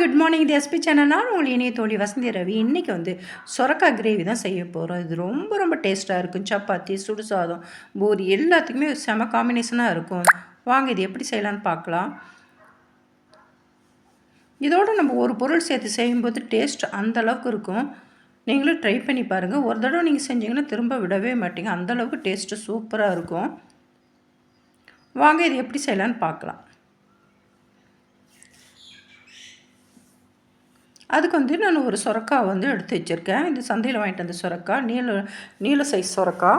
Good morning இது SP சேனல்னால் நான் உங்கள் இணைய தோழி வசந்தி ரவி. இன்றைக்கி வந்து சொரக்காய் கிரேவி தான் செய்ய போகிறோம் இது ரொம்ப ரொம்ப டேஸ்ட்டாக இருக்கும். சப்பாத்தி சுடு சாதம் பூரி எல்லாத்துக்குமே செம காம்பினேஷனாக இருக்கும். வாங்க இது எப்படி செய்யலான்னு பார்க்கலாம். இதோடு நம்ம ஒரு பொருள் சேர்த்து செய்யும்போது டேஸ்ட் அந்த அளவுக்கு இருக்கும். நீங்களும் ட்ரை பண்ணி பாருங்கள் ஒரு தடவை நீங்கள் செஞ்சீங்கன்னா திரும்ப விடவே மாட்டீங்க. அந்தளவுக்கு டேஸ்ட்டு சூப்பராக இருக்கும். வாங்க இது எப்படி செய்யலான்னு பார்க்கலாம். அதுக்கு வந்து நான் ஒரு சுரக்கா வந்து எடுத்து வச்சுருக்கேன். இது சந்தையில் வாங்கிட்டு வந்த சுரக்கா. நீல நீல சைஸ் சுரக்கா.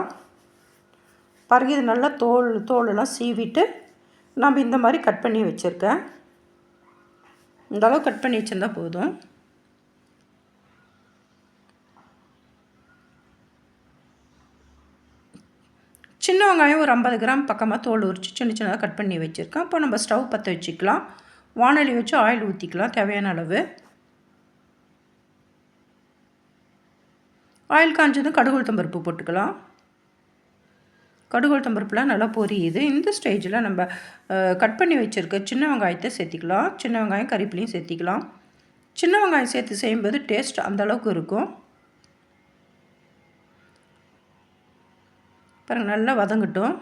பாருங்கள் இது நல்லா தோல் தோலெல்லாம் சீவிட்டு நம்ம இந்த மாதிரி கட் பண்ணி வச்சுருக்கேன். இந்த அளவு கட் பண்ணி வச்சுருந்தா போதும். சின்ன வெங்காயம் ஒரு ஐம்பது கிராம் பக்கமாக தோல் உரிச்சு சின்ன சின்னதாக கட் பண்ணி வச்சுருக்கேன். இப்போ நம்ம ஸ்டவ் பற்ற வச்சுக்கலாம். வானொலி வச்சு ஆயில் ஊற்றிக்கலாம் தேவையான அளவு. ஆயில் காஞ்சதும் கடுகு உளுத்தம்பருப்பு போட்டுக்கலாம். கடுகு உளுத்தம்பருப்புலாம் நல்லா பொரியுது. இந்த ஸ்டேஜில் நம்ம கட் பண்ணி வச்சுருக்க சின்ன வெங்காயத்தை சேர்த்திக்கலாம். சின்ன வெங்காயம் கறிப்பிலையும் சேர்த்திக்கலாம். சின்ன வெங்காயம் சேர்த்து செய்யும்போது டேஸ்ட் அந்தளவுக்கு இருக்கும். பாருங்கள் நல்லா வதங்கட்டும்.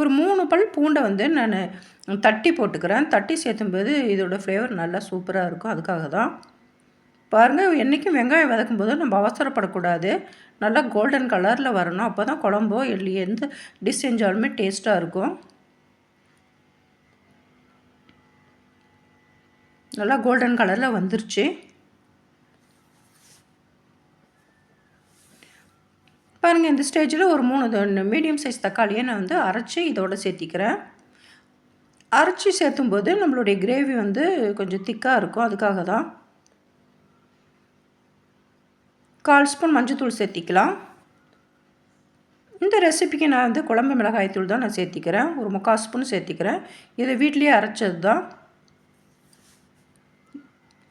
ஒரு மூணு பல் பூண்டை வந்து நான் தட்டி போட்டுக்கிறேன். தட்டி சேர்த்தும்போது இதோடய ஃப்ளேவர் நல்லா சூப்பராக இருக்கும். அதுக்காக தான். பாருங்கள் என்றைக்கும் வெங்காயம் வதக்கும் போது நம்ம அவசரப்படக்கூடாது. நல்லா கோல்டன் கலரில் வரணும். அப்போ தான் குழம்போ இல்லை எந்த டிஷ் செஞ்சாலுமே டேஸ்ட்டாக இருக்கும். நல்லா கோல்டன் கலரில் வந்துருச்சு. பாருங்கள் இந்த ஸ்டேஜில் ஒரு மூணு மீடியம் சைஸ் தக்காளியை நான் வந்து அரைச்சி இதோடு சேர்த்திக்கிறேன். அரைச்சி சேர்த்தும்போது நம்மளுடைய கிரேவி வந்து கொஞ்சம் திக்காக இருக்கும். அதுக்காக தான் கால் ஸ்பூன் மஞ்சத்தூள் சேர்த்திக்கலாம். இந்த ரெசிபிக்கு நான் வந்து குழம்பு மிளகாய் தூள் தான் நான் சேர்த்திக்கிறேன். ஒரு முக்கால் ஸ்பூன் சேர்த்திக்கிறேன். இதை வீட்லேயே அரைச்சது தான்.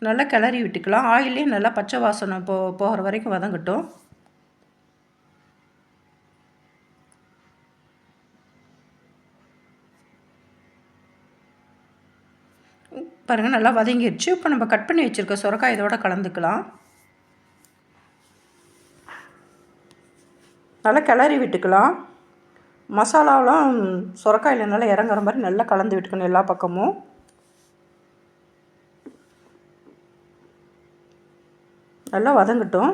நல்லா கிளறி விட்டுக்கலாம். ஆயிலே நல்லா பச்சை வாசனை போ போகிற வரைக்கும் வதங்கட்டும். பாருங்கள் நல்லா வதங்கிடுச்சு இப்போ நம்ம கட் பண்ணி வச்சுருக்க சுரக்காய் இதோட கலந்துக்கலாம். நல்லா கிளறி விட்டுக்கலாம். மசாலாவெலாம் சுரக்காயில் நல்லா இறங்குற மாதிரி நல்லா கலந்து விட்டுக்கணும் எல்லா பக்கமும். நல்லா வதங்கட்டும்.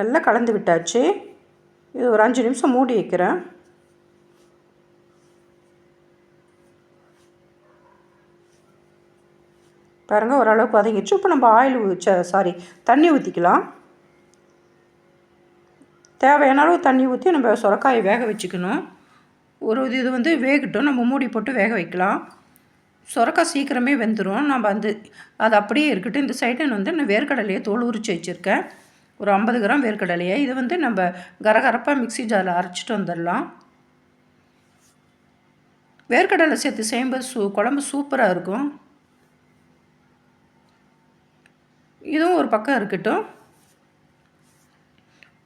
நல்லா கலந்து விட்டாச்சு. இது ஒரு அஞ்சு நிமிஷம் மூடி வைக்கிறேன். பாருங்கள் ஓரளவுக்கு வதங்கிடுச்சு. இப்போ நம்ம ஆயில் ஊச்ச சாரி தண்ணி ஊற்றிக்கலாம் தேவையான அளவு தண்ணி ஊற்றி நம்ம சுரக்காயை வேக வச்சுக்கணும். ஒரு இது வந்து வேகட்டும். நம்ம மூடி போட்டு வேக வைக்கலாம். சுரக்காய் சீக்கிரமே வெந்துடும் நம்ம வந்து அது அப்படியே இருக்கட்டும். இந்த சைடு வந்து நான் வேர்க்கடலையை தோல் உரிச்சு வச்சுருக்கேன். ஒரு ஐம்பது கிராம் வேர்க்கடலையை. இது வந்து நம்ம கரகரப்பாக மிக்சி ஜாரில் அரைச்சிட்டு வந்துடலாம். வேர்க்கடலை சேர்த்து செய்யும்போது சூ குழம்பு சூப்பராக இருக்கும். இதுவும் ஒரு பக்கம் இருக்கட்டும்.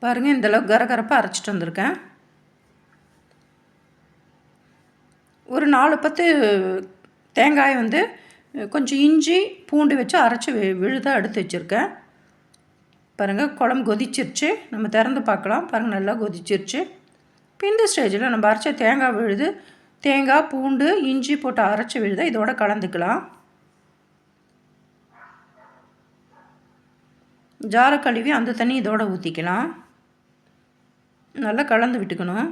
பாருங்கள் இந்தளவுக்கு கரகரப்பாக அரைச்சிட்டு வந்திருக்கேன். ஒரு நாலு பத்து தேங்காய் வந்து கொஞ்சம் இஞ்சி பூண்டு வச்சு அரைச்சி விழுதாக எடுத்து வச்சுருக்கேன். பாருங்கள் குழம்பு கொதிச்சிருச்சு. நம்ம திறந்து பார்க்கலாம். பாருங்கள் நல்லா கொதிச்சிருச்சு. இப்போ இந்த ஸ்டேஜில் நம்ம அரைச்ச தேங்காய் விழுது தேங்காய் பூண்டு இஞ்சி போட்டு அரைச்சி விழுதா இதோட கலந்துக்கலாம். ஜாரை கழுவி அந்த தண்ணி இதோட ஊற்றிக்கலாம் நல்லா கலந்து விட்டுக்கணும்.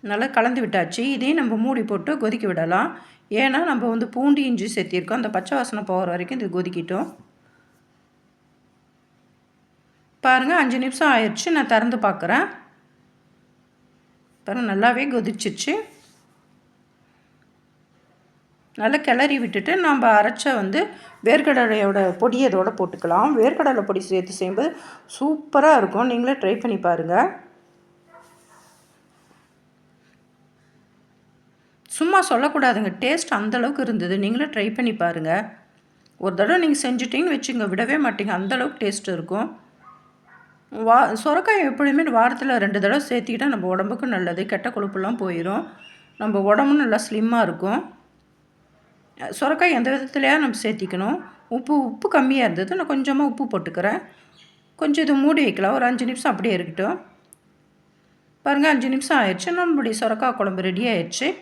நல்லா கலந்து விட்டாச்சு. இதையும் நம்ம மூடி போட்டு கொதிக்க விடலாம். ஏன்னா நம்ம வந்து பூண்டி இஞ்சி சேர்த்திருக்கோம். அந்த பச்சை வாசனை போகிற வரைக்கும் இது கொதிக்கிட்டோம். பாருங்கள் அஞ்சு நிமிஷம் ஆயிடுச்சு. நான் திறந்து பார்க்குறேன். பாருங்கள் நல்லாவே கொதிச்சிருச்சு நல்லா கிளறி விட்டுட்டு நம்ம அரைச்ச வந்து வேர்க்கடலையோட பொடி அதோட போட்டுக்கலாம். வேர்க்கடலை பொடி சேர்த்து செய்யும்போது சூப்பராக இருக்கும். நீங்களே ட்ரை பண்ணி பாருங்கள் சும்மா சொல்லக்கூடாதுங்க. டேஸ்ட் அந்தளவுக்கு இருந்தது. நீங்களே ட்ரை பண்ணி பாருங்கள் ஒரு தடவை நீங்கள் செஞ்சுட்டிங்கன்னு வச்சுங்க. விடவே மாட்டீங்க. அந்தளவுக்கு டேஸ்ட் இருக்கும். வா சுரக்காய் எப்பொழுதுமே வாரத்தில் ரெண்டு தடவை சேர்த்திக்கிட்டால் நம்ம உடம்புக்கும் நல்லது. கெட்ட கொழுப்புலாம் போயிடும் நம்ம உடம்பும் நல்லா ஸ்லிம்மாக இருக்கும். சுரக்காய் எந்த விதத்துலையா நம்ம சேர்த்திக்கணும். உப்பு உப்பு கம்மியாக இருந்தது. நான் கொஞ்சமாக உப்பு போட்டுக்கிறேன். கொஞ்சம் இது மூடி வைக்கலாம். ஒரு அஞ்சு நிமிஷம் அப்படியே இருக்கட்டும். பாருங்கள் அஞ்சு நிமிஷம் ஆயிடுச்சு. நம்மளுடைய சுரக்காய் குழம்பு ரெடி ஆயிடுச்சு.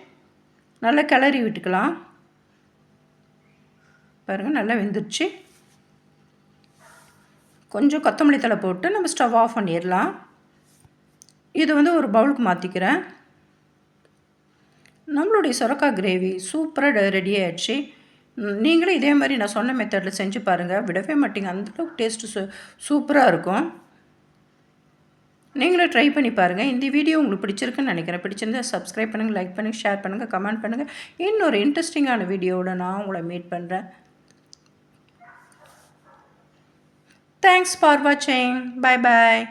நல்லா கிளறி விட்டுக்கலாம். பாருங்கள் நல்லா வெந்துருச்சு. கொஞ்சம் கொத்தமல்லி தலை போட்டு நம்ம ஸ்டவ் ஆஃப் பண்ணிடலாம். இது வந்து ஒரு பவுலுக்கு மாற்றிக்கிறேன் நம்மளுடைய சுரக்காய் கிரேவி சூப்பராக ரெடி ஆயிடுச்சு நீங்களும் இதே மாதிரி நான் சொன்ன மெத்தடில் செஞ்சு பாருங்கள் விடவே மாட்டிங்க. அந்தளவுக்கு டேஸ்ட்டு சூ சூப்பராக இருக்கும். நீங்களும் ட்ரை பண்ணி பாருங்கள் இந்த வீடியோ உங்களுக்கு பிடிச்சிருக்குன்னு நினைக்கிறேன். பிடிச்சிருந்தா சப்ஸ்கிரைப் பண்ணுங்கள் லைக் பண்ணுங்கள் ஷேர் பண்ணுங்கள் கமெண்ட் பண்ணுங்கள் இன்னொரு இன்ட்ரெஸ்டிங்கான வீடியோவோட நான் உங்களை மீட் பண்ணுறேன் தேங்க்ஸ் ஃபார் வாட்சிங் பாய் பாய்